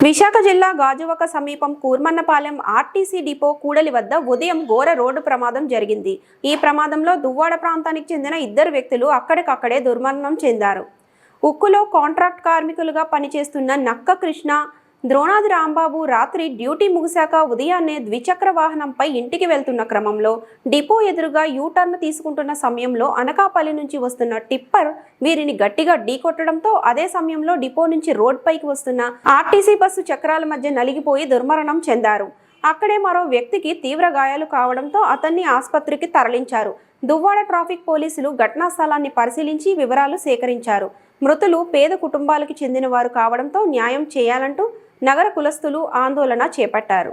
విశాఖ జిల్లా గాజువక సమీపం Kurmannapalem RTC depot కూడలి వద్ద ఉదయం ఘోర రోడ్డు ప్రమాదం జరిగింది. ఈ ప్రమాదంలో దువ్వాడ ప్రాంతానికి చెందిన ఇద్దరు వ్యక్తులు అక్కడికక్కడే దుర్మరణం చెందారు. ఉక్కులో కాంట్రాక్ట్ కార్మికులుగా పనిచేస్తున్న నక్క కృష్ణ ద్రోణాది రాంబాబు రాత్రి డ్యూటీ ముగిశాక ఉదయాన్నే ద్విచక్ర వాహనంపై ఇంటికి వెళ్తున్న క్రమంలో డిపో ఎదురుగా యూటర్న్ తీసుకుంటున్న సమయంలో అనకాపల్లి నుంచి వస్తున్న టిప్పర్ వీరిని గట్టిగా ఢీకొట్టడంతో అదే సమయంలో డిపో నుంచి రోడ్పైకి వస్తున్న ఆర్టీసీ బస్సు చక్రాల మధ్య నలిగిపోయి దుర్మరణం చెందారు. అక్కడే మరో వ్యక్తికి తీవ్ర గాయాలు కావడంతో అతన్ని ఆసుపత్రికి తరలించారు. దువ్వాడ ట్రాఫిక్ పోలీసులు ఘటనా స్థలాన్ని పరిశీలించి వివరాలు సేకరించారు. మృతులు పేద కుటుంబాలకు చెందిన వారు కావడంతో న్యాయం చేయాలంటూ నగర కులస్తులు ఆందోళన చేపట్టారు.